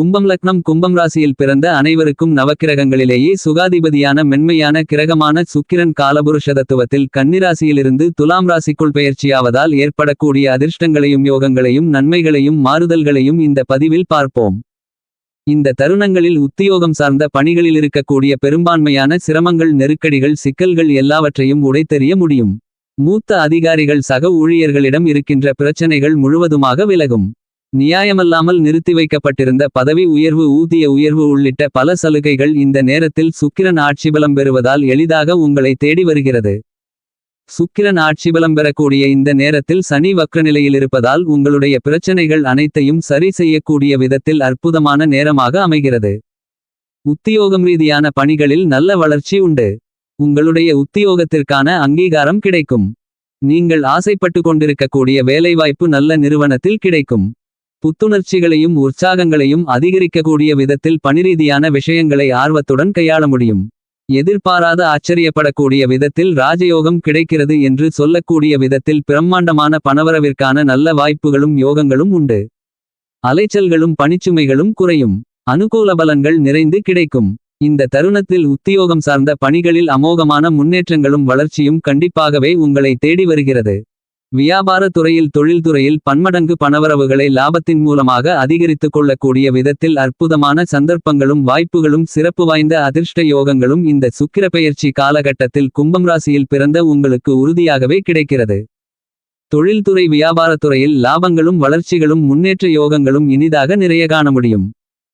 கும்பம் லக்னம் கும்பம் ராசியில் பிறந்த அனைவருக்கும் நவக்கிரகங்களிலேயே சுகாதிபதியான மென்மையான கிரகமான சுக்கிரன் காலபுருஷ தத்துவத்தில் கன்னிராசியிலிருந்து துலாம் ராசிக்குள் பெயர்ச்சியாவதால் ஏற்படக்கூடிய அதிர்ஷ்டங்களையும் யோகங்களையும் நன்மைகளையும் மாறுதல்களையும் இந்த பதிவில் பார்ப்போம். இந்த தருணங்களில் உத்தியோகம் சார்ந்த பணிகளில் இருக்கக்கூடிய பெரும்பான்மையான சிரமங்கள் நெருக்கடிகள் சிக்கல்கள் எல்லாவற்றையும் உடைத்தெறிய முடியும். மூத்த அதிகாரிகள் சக ஊழியர்களிடம் இருக்கின்ற பிரச்சனைகள் முழுவதுமாக விலகும். நியாயமல்லாமல் நிறுத்தி வைக்கப்பட்டிருந்த பதவி உயர்வு ஊதிய உயர்வு உள்ளிட்ட பல சலுகைகள் இந்த நேரத்தில் சுக்கிரன் ஆட்சிபலம் பெறுவதால் எளிதாக உங்களை தேடி வருகிறது. சுக்கிரன் ஆட்சிபலம் பெறக்கூடிய இந்த நேரத்தில் சனி வக்ரநிலையில் இருப்பதால் உங்களுடைய பிரச்சனைகள் அனைத்தையும் சரி செய்யக்கூடிய விதத்தில் அற்புதமான நேரமாக அமைகிறது. உத்தியோகம் ரீதியான பணிகளில் நல்ல வளர்ச்சி உண்டு. உங்களுடைய உத்தியோகத்திற்கான அங்கீகாரம் கிடைக்கும். நீங்கள் ஆசைப்பட்டு கொண்டிருக்கக்கூடிய வேலைவாய்ப்பு நல்ல நிறுவனத்தில் கிடைக்கும். புத்துணர்ச்சிகளையும் உற்சாகங்களையும் அதிகரிக்கக்கூடிய விதத்தில் பணிரீதியான விஷயங்களை ஆர்வத்துடன் கையாள முடியும். எதிர்பாராத ஆச்சரியப்படக்கூடிய விதத்தில் ராஜயோகம் கிடைக்கிறது என்று சொல்லக்கூடிய விதத்தில் பிரம்மாண்டமான பணவரவிற்கான நல்ல வாய்ப்புகளும் யோகங்களும் உண்டு. அலைச்சல்களும் பணிச்சுமைகளும் குறையும். அனுகூல பலன்கள் நிறைந்து கிடைக்கும். இந்த தருணத்தில் உத்தியோகம் சார்ந்த பணிகளில் அமோகமான முன்னேற்றங்களும் வளர்ச்சியும் கண்டிப்பாகவே உங்களை தேடி வருகிறது. வியாபார துறையில் தொழில்துறையில் பன்மடங்கு பணவரவுகளை லாபத்தின் மூலமாக அதிகரித்துக் கொள்ளக்கூடிய விதத்தில் அற்புதமான சந்தர்ப்பங்களும் வாய்ப்புகளும் சிறப்பு வாய்ந்த அதிர்ஷ்ட யோகங்களும் இந்த சுக்கிர பெயர்ச்சி காலகட்டத்தில் கும்பம் ராசியில் பிறந்த உங்களுக்கு உறுதியாகவே கிடைக்கிறது. தொழில்துறை வியாபாரத்துறையில் லாபங்களும் வளர்ச்சிகளும் முன்னேற்ற யோகங்களும் இனிதாக நிறைய காண முடியும்.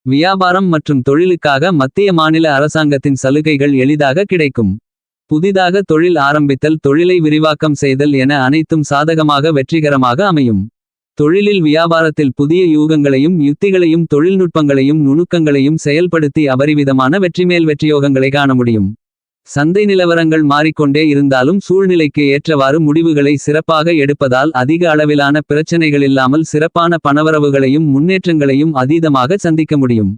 வியாபாரம் மற்றும் தொழிலுக்காக மத்திய மாநில அரசாங்கத்தின் சலுகைகள் எளிதாக கிடைக்கும். புதிதாக தொழில் ஆரம்பித்தல் தொழிலை விரிவாக்கம் செய்தல் என அனைத்தும் சாதகமாக வெற்றிகரமாக அமையும். தொழிலில் வியாபாரத்தில் புதிய யூகங்களையும் யுத்திகளையும் தொழில்நுட்பங்களையும் நுணுக்கங்களையும் செயல்படுத்தி அபரிவிதமான வெற்றிமேல் வெற்றியோகங்களை காண முடியும். சந்தை நிலவரங்கள் மாறிக்கொண்டே இருந்தாலும் சூழ்நிலைக்கு ஏற்றவாறு முடிவுகளை சிறப்பாக எடுப்பதால் அதிக அளவிலான பிரச்சனைகளில்லாமல் சிறப்பான பணவரவுகளையும் முன்னேற்றங்களையும் அதீதமாக சந்திக்க முடியும்.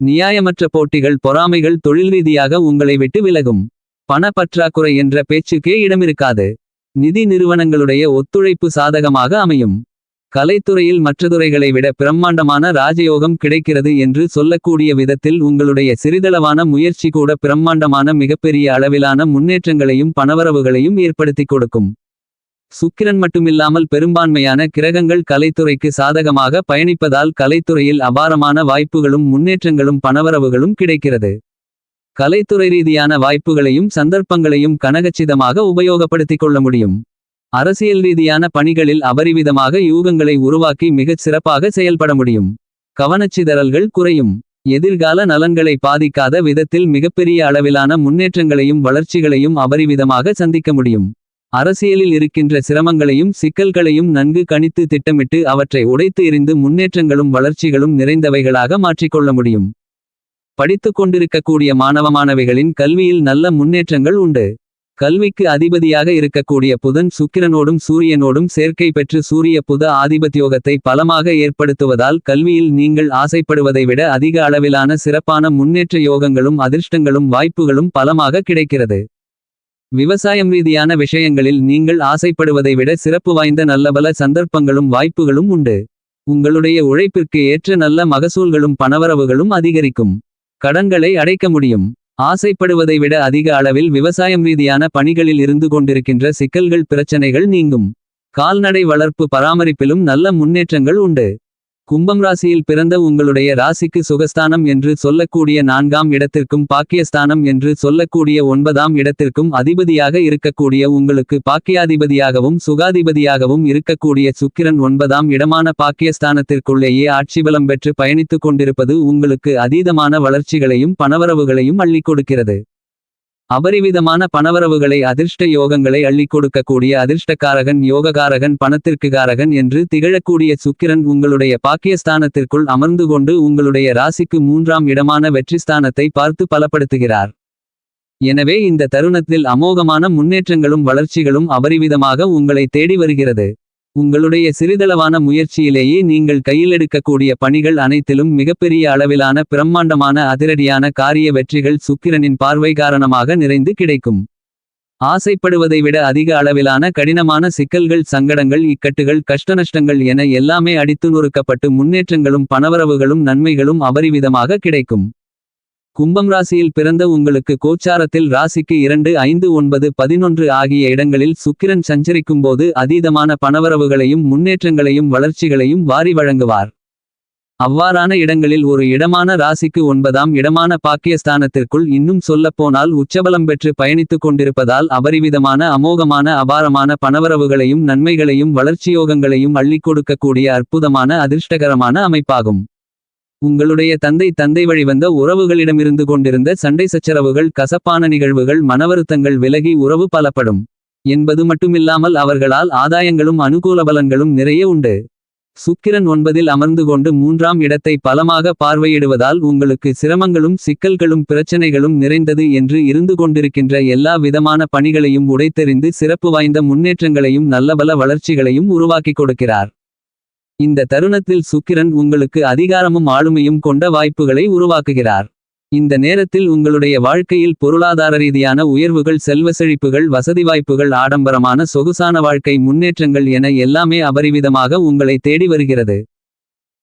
நியாயமற்ற போட்டிகள் பொறாமைகள் தொழில் ரீதியாக உங்களை விட்டு விலகும். பண பற்றாக்குறை என்ற பேச்சுக்கே இடமிருக்காது. நிதி நிறுவனங்களுடைய ஒத்துழைப்பு சாதகமாக அமையும். கலைத்துறையில் மற்ற துறைகளை விட பிரம்மாண்டமான ராஜயோகம் கிடைக்கிறது என்று சொல்லக்கூடிய விதத்தில் உங்களுடைய சிறிதளவான முயற்சி கூட பிரம்மாண்டமான மிகப்பெரிய அளவிலான முன்னேற்றங்களையும் பணவரவுகளையும் ஏற்படுத்திக் கொடுக்கும். சுக்கிரன் மட்டுமில்லாமல் பெரும்பான்மையான கிரகங்கள் கலைத்துறைக்கு சாதகமாக பயணிப்பதால் கலைத்துறையில் அபாரமான வாய்ப்புகளும் முன்னேற்றங்களும் பணவரவுகளும் கிடைக்கிறது. கலைத்துறை ரீதியான வாய்ப்புகளையும் சந்தர்ப்பங்களையும் கனகச்சிதமாக உபயோகப்படுத்திக் கொள்ள முடியும். அரசியல் ரீதியான பணிகளில் அபரிவிதமாக யூகங்களை உருவாக்கி மிகச் சிறப்பாக செயல்பட முடியும். கவனச்சிதறல்கள் குறையும். எதிர்கால நலன்களை பாதிக்காத விதத்தில் மிகப்பெரிய அளவிலான முன்னேற்றங்களையும் வளர்ச்சிகளையும் அபரிவிதமாக சந்திக்க முடியும். அரசியலில் இருக்கின்ற சிரமங்களையும் சிக்கல்களையும் நன்கு கணித்து திட்டமிட்டு அவற்றை உடைத்து எறிந்து முன்னேற்றங்களும் வளர்ச்சிகளும் நிறைந்தவைகளாக மாற்றிக்கொள்ள முடியும். படித்துக் கொண்டிருக்கக்கூடிய மாணவ மாணவிகளின் கல்வியில் நல்ல முன்னேற்றங்கள் உண்டு. கல்விக்கு அதிபதியாக இருக்கக்கூடிய புதன் சுக்கிரனோடும் சூரியனோடும் சேர்க்கை பெற்று சூரிய புத ஆதிபத்தியோகத்தை பலமாக ஏற்படுத்துவதால் கல்வியில் நீங்கள் ஆசைப்படுவதை விட அதிக அளவிலான சிறப்பான முன்னேற்ற யோகங்களும் அதிர்ஷ்டங்களும் வாய்ப்புகளும் பலமாக கிடைக்கிறது. விவசாயம் ரீதியான விஷயங்களில் நீங்கள் ஆசைப்படுவதை விட சிறப்பு வாய்ந்த நல்லபல சந்தர்ப்பங்களும் வாய்ப்புகளும் உண்டு. உங்களுடைய உழைப்பிற்கு ஏற்ற நல்ல மகசூல்களும் பணவரவுகளும் அதிகரிக்கும். கடன்களை அடைக்க முடியும். ஆசைப்படுவதை விட அதிக அளவில் விவசாயம் ரீதியான பணிகளில் இருந்து கொண்டிருக்கின்ற சிக்கல்கள் பிரச்சனைகள் நீங்கும். கால்நடை வளர்ப்பு பராமரிப்பிலும் நல்ல முன்னேற்றங்கள் உண்டு. கும்பம் ராசியில் பிறந்த உங்களுடைய ராசிக்கு சுகஸ்தானம் என்று சொல்லக்கூடிய நான்காம் இடத்திற்கும் பாக்கியஸ்தானம் என்று சொல்லக்கூடிய ஒன்பதாம் இடத்திற்கும் அதிபதியாக இருக்கக்கூடிய உங்களுக்கு பாக்கியாதிபதியாகவும் சுகாதிபதியாகவும் இருக்கக்கூடிய சுக்கிரன் ஒன்பதாம் இடமான பாக்கியஸ்தானத்திற்குள்ளேயே ஆட்சிபலம் பெற்று பயணித்துக் கொண்டிருப்பது உங்களுக்கு அதீதமான வளர்ச்சிகளையும் பணவரவுகளையும் அள்ளிக் கொடுக்கிறது. அபரிவிதமான பணவரவுகளை அதிர்ஷ்ட யோகங்களை அள்ளி கொடுக்கக்கூடிய அதிர்ஷ்டக்காரகன் யோககாரகன் பணத்திற்குகாரகன் என்று திகழக்கூடிய சுக்கிரன் உங்களுடைய பாக்கியஸ்தானத்திற்குள் அமர்ந்து கொண்டு உங்களுடைய ராசிக்கு மூன்றாம் இடமான வெற்றிஸ்தானத்தை பார்த்து பலப்படுத்துகிறார். எனவே இந்த தருணத்தில் அமோகமான முன்னேற்றங்களும் வளர்ச்சிகளும் அபரிவிதமாக உங்களை தேடி வருகிறது. உங்களுடைய சிறிதளவான முயற்சியிலேயே நீங்கள் கையிலெடுக்கக்கூடிய பணிகள் அனைத்திலும் மிகப்பெரிய அளவிலான பிரம்மாண்டமான அதிரடியான காரிய வெற்றிகள் சுக்கிரனின் பார்வை காரணமாக நிறைந்து கிடைக்கும். ஆசைப்படுவதை விட அதிக அளவிலான கடினமான சிக்கல்கள் சங்கடங்கள் இக்கட்டுகள் கஷ்டநஷ்டங்கள் என எல்லாமே அடித்து நொறுக்கப்பட்டு முன்னேற்றங்களும் பணவரவுகளும் நன்மைகளும் அபரிவிதமாக கிடைக்கும். கும்பம் ராசியில் பிறந்த உங்களுக்கு கோச்சாரத்தில் ராசிக்கு இரண்டு ஐந்து ஒன்பது பதினொன்று ஆகிய இடங்களில் சுக்கிரன் சஞ்சரிக்கும்போது அதீதமான பணவரவுகளையும் முன்னேற்றங்களையும் வளர்ச்சிகளையும் வாரி வழங்குவார். அவ்வாறான இடங்களில் ஒரு இடமான ராசிக்கு ஒன்பதாம் இடமான பாக்கியஸ்தானத்திற்குள் இன்னும் சொல்லப்போனால் உச்சபலம் பெற்று பயணித்துக் கொண்டிருப்பதால் அபரிவிதமான அமோகமான அபாரமான பணவரவுகளையும் நன்மைகளையும் வளர்ச்சியோகங்களையும் அள்ளிக் கொடுக்கக்கூடிய அற்புதமான அதிர்ஷ்டகரமான அமைப்பாகும். உங்களுடைய தந்தை தந்தை வழிவந்த உறவுகளிடமிருந்து கொண்டிருந்த சண்டை சச்சரவுகள் கசப்பான நிகழ்வுகள் மனவருத்தங்கள் விலகி உறவு பலப்படும். என்பது மட்டுமில்லாமல் அவர்களால் ஆதாயங்களும் அனுகூல பலன்களும் நிறைய உண்டு. சுக்கிரன் ஒன்பதில் அமர்ந்து கொண்டு மூன்றாம் இடத்தை பலமாக பார்வையிடுவதால் உங்களுக்கு சிரமங்களும் சிக்கல்களும் பிரச்சனைகளும் நிறைந்தது என்று இருந்து கொண்டிருக்கின்ற எல்லா விதமான பணிகளையும் உடைத்தெறிந்து சிறப்பு வாய்ந்த முன்னேற்றங்களையும் நல்லபல வளர்ச்சிகளையும் உருவாக்கிக் கொடுக்கிறார். இந்த தருணத்தில் சுக்கிரன் உங்களுக்கு அதிகாரமும் ஆளுமையும் கொண்ட வாய்ப்புகளை உருவாக்குகிறார். இந்த நேரத்தில் உங்களுடைய வாழ்க்கையில் பொருளாதார ரீதியான உயர்வுகள் செல்வ செழிப்புகள் வசதி வாய்ப்புகள் ஆடம்பரமான சொகுசான வாழ்க்கை முன்னேற்றங்கள் என எல்லாமே அபரிவிதமாக உங்களை தேடி வருகிறது.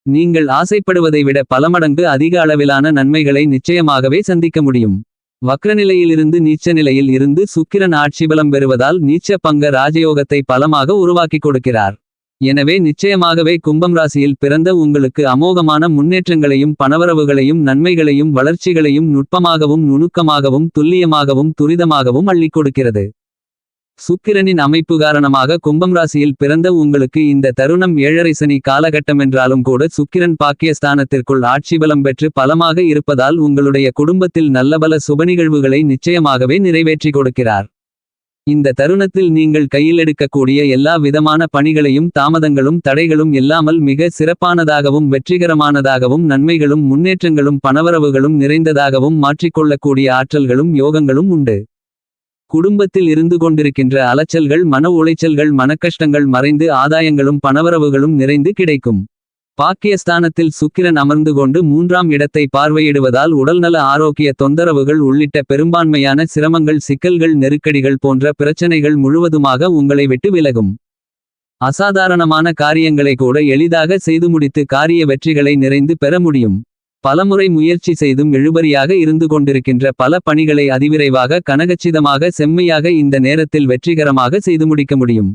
நீங்கள் ஆசைப்படுவதை விட பல மடங்கு அதிக அளவிலான நன்மைகளை நிச்சயமாகவே சந்திக்க முடியும். வக்ரநிலையிலிருந்து நீச்ச நிலையில் இருந்து சுக்கிரன் ஆட்சிபலம் பெறுவதால் நீச்ச பங்க ராஜயோகத்தை பலமாக உருவாக்கிக் கொடுக்கிறார். எனவே நிச்சயமாகவே கும்பம் ராசியில் பிறந்த உங்களுக்கு அமோகமான முன்னேற்றங்களையும் பணவரவுகளையும் நன்மைகளையும் வளர்ச்சிகளையும் நுட்பமாகவும் நுணுக்கமாகவும் துல்லியமாகவும் துரிதமாகவும் அள்ளிக் கொடுக்கிறது. சுக்கிரனின் அமைப்பு காரணமாக கும்பம் ராசியில் பிறந்த உங்களுக்கு இந்த தருணம் ஏழரை சனி காலகட்டமென்றாலும் கூட சுக்கிரன் பாக்கியஸ்தானத்திற்குள் ஆட்சி பலம் பெற்று பலமாக இருப்பதால் உங்களுடைய குடும்பத்தில் நல்லபல சுபநிகழ்வுகளை நிச்சயமாகவே நிறைவேற்றிக் கொடுக்கிறார். இந்த தருணத்தில் நீங்கள் கையில் எடுக்கக்கூடிய எல்லா விதமான பணிகளையும் தாமதங்களும் தடைகளும் இல்லாமல் மிக சிறப்பானதாகவும் வெற்றிகரமானதாகவும் நன்மைகளும் முன்னேற்றங்களும் பணவரவுகளும் நிறைந்ததாகவும் மாற்றிக்கொள்ளக்கூடிய ஆற்றல்களும் யோகங்களும் உண்டு. குடும்பத்தில் இருந்து கொண்டிருக்கின்ற அலைச்சல்கள் மன உளைச்சல்கள் மனக்கஷ்டங்கள் மறைந்து ஆதாயங்களும் பணவரவுகளும் நிறைந்து கிடைக்கும். பாக்கியஸ்தானத்தில் சுக்கிரன் அமர்ந்து கொண்டு மூன்றாம் இடத்தை பார்வையிடுவதால் உடல்நல ஆரோக்கிய தொந்தரவுகள் உள்ளிட்ட பெரும்பான்மையான சிரமங்கள் சிக்கல்கள் நெருக்கடிகள் போன்ற பிரச்சனைகள் முழுவதுமாக உங்களை விட்டு விலகும். அசாதாரணமான காரியங்களை கூட எளிதாக செய்து முடித்து காரிய வெற்றிகளை நிறைந்து பெற முடியும். பலமுறை முயற்சி செய்தும் இழுபறியாக இருந்து கொண்டிருக்கின்ற பல பணிகளை அதிவிரைவாக கனகச்சிதமாக செம்மையாக இந்த நேரத்தில் வெற்றிகரமாக செய்து முடிக்க முடியும்.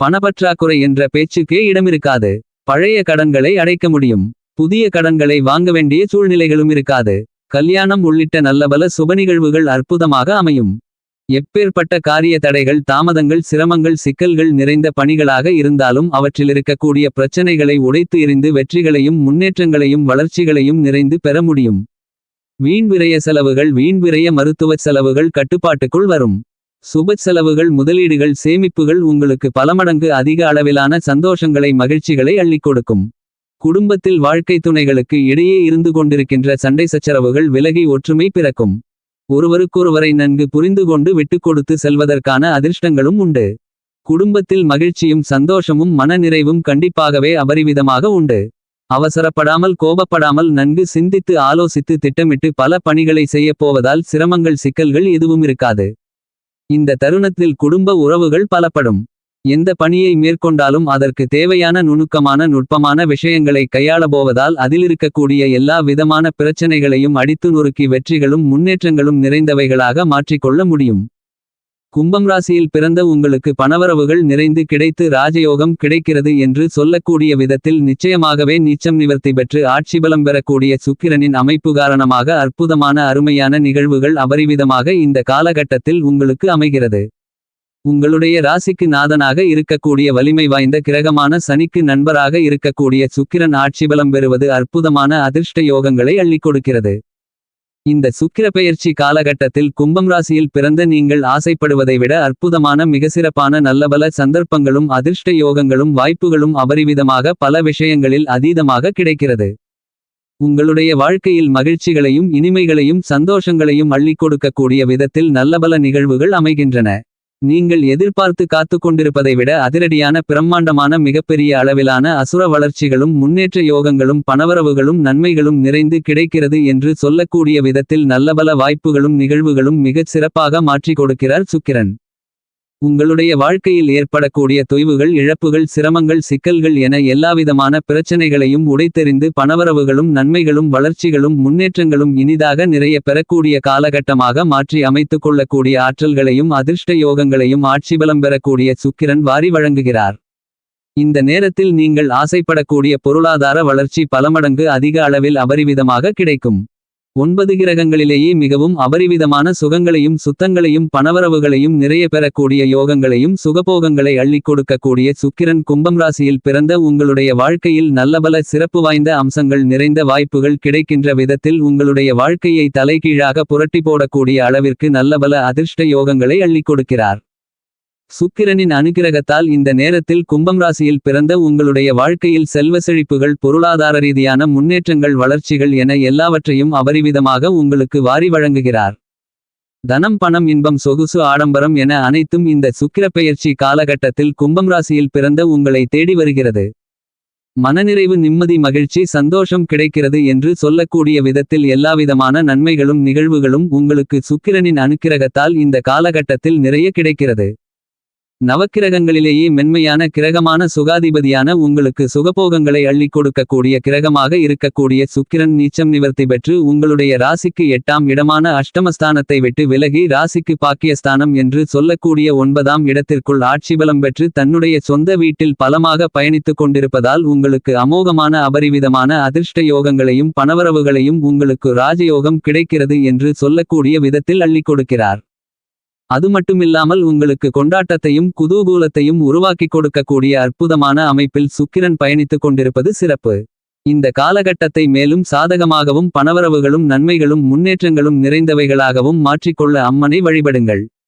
பணப்பற்றாக்குறை என்ற பேச்சுக்கே இடமிருக்காது. பழைய கடன்களை அடைக்க முடியும். புதிய கடன்களை வாங்க வேண்டிய சூழ்நிலைகளும் இருக்காது. கல்யாணம் உள்ளிட்ட நல்லபல சுபநிகழ்வுகள் அற்புதமாக அமையும். எப்பேற்பட்ட காரிய தடைகள் தாமதங்கள் சிரமங்கள் சிக்கல்கள் நிறைந்த பணிகளாக இருந்தாலும் அவற்றிலிருக்கக்கூடிய பிரச்சனைகளை உடைத்து எறிந்து வெற்றிகளையும் முன்னேற்றங்களையும் வளர்ச்சிகளையும் நிறைந்து பெற முடியும். வீண் விரய செலவுகள் வீண் விரய மருத்துவச் செலவுகள் கட்டுப்பாட்டுக்குள் வரும். சுபச் செலவுகள் முதலீடுகள் சேமிப்புகள் உங்களுக்கு பல மடங்கு அதிக அளவிலான சந்தோஷங்களை மகிழ்ச்சிகளை அள்ளிக் கொடுக்கும். குடும்பத்தில் வாழ்க்கை துணைகளுக்கு இடையே இருந்து கொண்டிருக்கின்ற சண்டை சச்சரவுகள் விலகி ஒற்றுமை பிறக்கும். ஒருவருக்கொருவரை நன்கு புரிந்து கொண்டு விட்டுக்கொடுத்து செல்வதற்கான அதிர்ஷ்டங்களும் உண்டு. குடும்பத்தில் மகிழ்ச்சியும் சந்தோஷமும் மன நிறைவும் கண்டிப்பாகவே அபரிவிதமாக உண்டு. அவசரப்படாமல் கோபப்படாமல் நன்கு சிந்தித்து ஆலோசித்து திட்டமிட்டு பல பணிகளை செய்யப்போவதால் சிரமங்கள் சிக்கல்கள் எதுவும் இருக்காது. இந்த தருணத்தில் குடும்ப உறவுகள் பலப்படும். எந்த பணியை மேற்கொண்டாலும் அதற்கு தேவையான நுணுக்கமான நுட்பமான விஷயங்களை கையாளப்போவதால் அதிலிருக்கக்கூடிய எல்லா விதமான பிரச்சனைகளையும் அடித்து நொறுக்கி வெற்றிகளும் முன்னேற்றங்களும் நிறைந்தவைகளாக மாற்றிக்கொள்ள முடியும். கும்பம் ராசியில் பிறந்த உங்களுக்கு பணவரவுகள் நிறைந்து கிடைத்து ராஜயோகம் கிடைக்கிறது என்று சொல்லக்கூடிய விதத்தில் நிச்சயமாகவே நீச்சம் நிவர்த்தி பெற்று ஆட்சிபலம் பெறக்கூடிய சுக்கிரனின் அமைப்பு காரணமாக அற்புதமான அருமையான நிகழ்வுகள் அபரிவிதமாக இந்த காலகட்டத்தில் உங்களுக்கு அமைகிறது. உங்களுடைய ராசிக்கு நாதனாக இருக்கக்கூடிய வலிமை வாய்ந்த கிரகமான சனிக்கு நண்பராக இருக்கக்கூடிய சுக்கிரன் ஆட்சிபலம் பெறுவது அற்புதமான அதிர்ஷ்ட யோகங்களை அள்ளிக் கொடுக்கிறது. இந்த சுக்கிர பெயர்ச்சி காலகட்டத்தில் கும்பம் ராசியில் பிறந்த நீங்கள் ஆசைப்படுவதை விட அற்புதமான மிக சிறப்பான நல்லபல சந்தர்ப்பங்களும் அதிர்ஷ்ட யோகங்களும் வாய்ப்புகளும் அபரிவிதமாக பல விஷயங்களில் அதீதமாக கிடைக்கிறது. உங்களுடைய வாழ்க்கையில் மகிழ்ச்சிகளையும் இனிமைகளையும் சந்தோஷங்களையும் அள்ளிக் கொடுக்கக்கூடிய விதத்தில் நல்லபல நிகழ்வுகள் அமைகின்றன. நீங்கள் எதிர்பார்த்து காத்துக் கொண்டிருப்பதை விட அதிரடியான பிரம்மாண்டமான மிகப்பெரிய அளவிலான அசுர வளர்ச்சிகளும் முன்னேற்ற யோகங்களும் பணவரவுகளும் நன்மைகளும் நிறைந்து கிடைக்கிறது என்று சொல்லக்கூடிய விதத்தில் நல்லபல வாய்ப்புகளும் நிகழ்வுகளும் மிகச் சிறப்பாக மாற்றிக் கொடுக்கிறார் சுக்கிரன். உங்களுடைய வாழ்க்கையில் ஏற்படக்கூடிய தொய்வுகள் இழப்புகள் சிரமங்கள் சிக்கல்கள் என எல்லாவிதமான பிரச்சனைகளையும் உடைத்தெறிந்து பணவரவுகளும் நன்மைகளும் வளர்ச்சிகளும் முன்னேற்றங்களும் இனிதாக நிறைய பெறக்கூடிய காலகட்டமாக மாற்றி அமைத்துக் கொள்ளக்கூடிய ஆற்றல்களையும் அதிர்ஷ்ட யோகங்களையும் ஆட்சிபலம் பெறக்கூடிய சுக்கிரன் வாரி வழங்குகிறார். இந்த நேரத்தில் நீங்கள் ஆசைப்படக்கூடிய பொருளாதார வளர்ச்சி பலமடங்கு அதிக அளவில் அபரிவிதமாக கிடைக்கும். ஒன்பது கிரகங்களிலேயே மிகவும் அபரிவிதமான சுகங்களையும் சுத்தங்களையும் பணவரவுகளையும் நிறைய பெறக்கூடிய யோகங்களையும் சுகபோகங்களை அள்ளிக் கொடுக்கக்கூடிய சுக்கிரன் கும்பம் ராசியில் பிறந்த உங்களுடைய வாழ்க்கையில் நல்லபல சிறப்பு வாய்ந்த அம்சங்கள் நிறைந்த வாய்ப்புகள் கிடைக்கின்ற விதத்தில் உங்களுடைய வாழ்க்கையை தலைகீழாக புரட்டி போடக்கூடிய அளவிற்கு நல்லபல அதிர்ஷ்ட யோகங்களை அள்ளிக் கொடுக்கிறார். சுக்கிரனின் அனுகிரகத்தால் இந்த நேரத்தில் கும்பம் ராசியில் பிறந்த உங்களுடைய வாழ்க்கையில் செல்வ செழிப்புகள் பொருளாதார ரீதியான முன்னேற்றங்கள் வளர்ச்சிகள் என எல்லாவற்றையும் அபரிவிதமாக உங்களுக்கு வாரி வழங்குகிறார். தனம் பணம் இன்பம் சொகுசு ஆடம்பரம் என அனைத்தும் இந்த சுக்கிரப்பெயர்ச்சி காலகட்டத்தில் கும்பம் ராசியில் பிறந்த உங்களை தேடி வருகிறது. மனநிறைவு நிம்மதி மகிழ்ச்சி சந்தோஷம் கிடைக்கிறது என்று சொல்லக்கூடிய விதத்தில் எல்லாவிதமான நன்மைகளும் நிகழ்வுகளும் உங்களுக்கு சுக்கிரனின் அனுக்கிரகத்தால் இந்த காலகட்டத்தில் நிறைய கிடைக்கிறது. நவக்கிரகங்களிலேயே மென்மையான கிரகமான சுகாதிபதியான உங்களுக்கு சுகபோகங்களை அள்ளிக் கொடுக்கக்கூடிய கிரகமாக இருக்கக்கூடிய சுக்கிரன் நீச்சம் நிவர்த்தி பெற்று உங்களுடைய ராசிக்கு எட்டாம் இடமான அஷ்டமஸ்தானத்தை விட்டு விலகி ராசிக்கு பாக்கியஸ்தானம் என்று சொல்லக்கூடிய ஒன்பதாம் இடத்திற்குள் ஆட்சிபலம் பெற்று தன்னுடைய சொந்த வீட்டில் பலமாக பயணித்துக் கொண்டிருப்பதால் உங்களுக்கு அமோகமான அபரிவிதமான அதிர்ஷ்ட யோகங்களையும் பணவரவுகளையும் உங்களுக்கு ராஜயோகம் கிடைக்கிறது என்று சொல்லக்கூடிய விதத்தில் அள்ளிக் கொடுக்கிறார். அது மட்டுமில்லாமல் உங்களுக்கு கொண்டாட்டத்தையும் குதூகூலத்தையும் உருவாக்கிக் கொடுக்கக்கூடிய அற்புதமான அமைப்பில் சுக்கிரன் பயணித்துக் கொண்டிருப்பது சிறப்பு. இந்த காலகட்டத்தை மேலும் சாதகமாகவும் பணவரவுகளும் நன்மைகளும் முன்னேற்றங்களும் நிறைந்தவைகளாகவும் மாற்றிக்கொள்ள அம்மனை வழிபடுங்கள்.